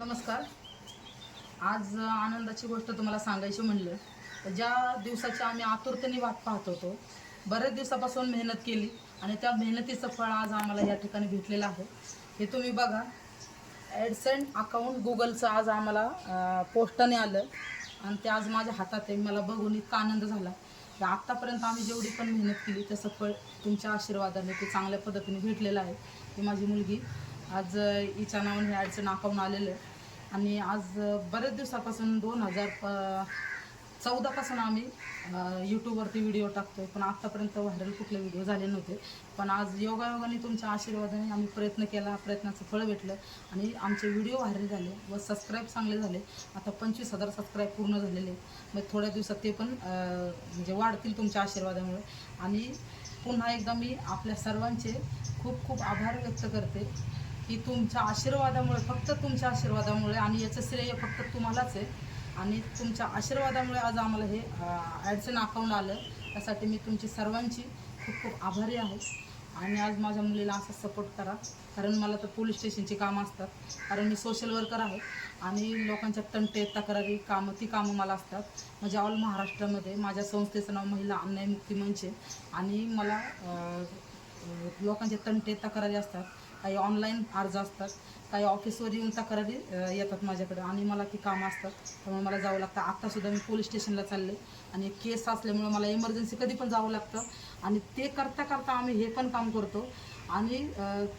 नमस्कार. आज आनंदाची गोष्ट तुम्हाला सांगायची म्हणलं तर ज्या दिवसाची आम्ही आतुरतेने वाट पाहत होतो बऱ्याच दिवसापासून मेहनत केली आणि त्या मेहनतीचं फळ आज आम्हाला या ठिकाणी भेटलेलं आहे. हे तुम्ही बघा. ॲडसेंट अकाउंट गुगलचं आज आम्हाला पोस्टाने आलं आणि ते आज माझ्या हातात आहे. मला बघून इतका आनंद झाला. की आत्तापर्यंत आम्ही जेवढी पण मेहनत केली त्याचं फळ तुमच्या आशीर्वादाने ते चांगल्या पद्धतीने भेटलेलं आहे. ही माझी मुलगी. आज हिच्या नावाने हे ॲडसेंट अकाउंट आलेलं आहे. आणि आज बऱ्याच बरेच दिवसापासून दोन हजार प चौदापासून आम्ही यूट्यूबवरती व्हिडिओ टाकतोय. पण आत्तापर्यंत व्हायरल कुठले व्हिडिओ झाले नव्हते. पण आज योगायोगाने तुमच्या आशीर्वादाने आम्ही प्रयत्न केला. प्रयत्नाचं फळ भेटलं. आणि आमचे व्हिडिओ व्हायरल झाले व सबस्क्राईब चांगले झाले. आता पंचवीस हजार सबस्क्राईब पूर्ण झालेले. मग थोड्या दिवसात ते पण म्हणजे वाढतील तुमच्या आशीर्वादामुळे. आणि पुन्हा एकदा मी आपल्या सर्वांचे खूप खूप आभार व्यक्त करते. की तुमच्या आशीर्वादामुळे फक्त तुमच्या आशीर्वादामुळे आणि याचं श्रेय फक्त तुम्हालाच आहे. आणि तुमच्या आशीर्वादामुळे आज आम्हाला हे ॲडसन अकाउंट आलं. त्यासाठी मी तुमची सर्वांची खूप खूप आभारी आहे. आणि आज माझ्या मुलीला असा सपोर्ट करा. कारण मला तर पोलीस स्टेशनची कामं असतात. कारण मी सोशल वर्कर आहे. आणि लोकांच्या तंटे तक्रारी कामं ती कामं मला असतात. म्हणजे ऑल महाराष्ट्रामध्ये माझ्या संस्थेचं नाव महिला अन्याय मुक्ती मंच आहे. आणि मला लोकांचे तंटे तक्रारी असतात. काही ऑनलाईन अर्ज असतात. काही ऑफिसवर येऊन तक्रारी येतात माझ्याकडे. आणि मला ती कामं असतात. त्यामुळे मला जावं लागतं. आत्तासुद्धा मी पोलीस स्टेशनला चालले. आणि केस असल्यामुळे मला इमर्जन्सी कधी पण जावं लागतं. आणि ते करता करता आम्ही हे पण काम करतो. आणि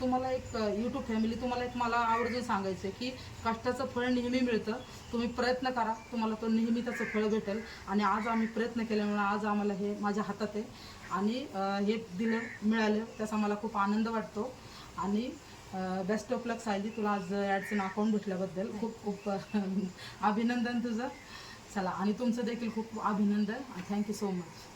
तुम्हाला एक यूट्यूब फॅमिली तुम्हाला एक मला आवर्जून सांगायचं आहे की कष्टाचं फळ नेहमी मिळतं. तुम्ही प्रयत्न करा. तुम्हाला तो नेहमी त्याचं फळ भेटेल. आणि आज आम्ही प्रयत्न केल्यामुळे आज आम्हाला हे माझ्या हातात आहे. आणि हे दिलं मिळालं. त्याचा मला खूप आनंद वाटतो. आणि बेस्ट ऑफ लक सायली तुला आज ॲडचं अकाउंट भेटल्याबद्दल खूप खूप अभिनंदन तुझं. चला आणि तुमचं देखील खूप अभिनंदन. Thank you so much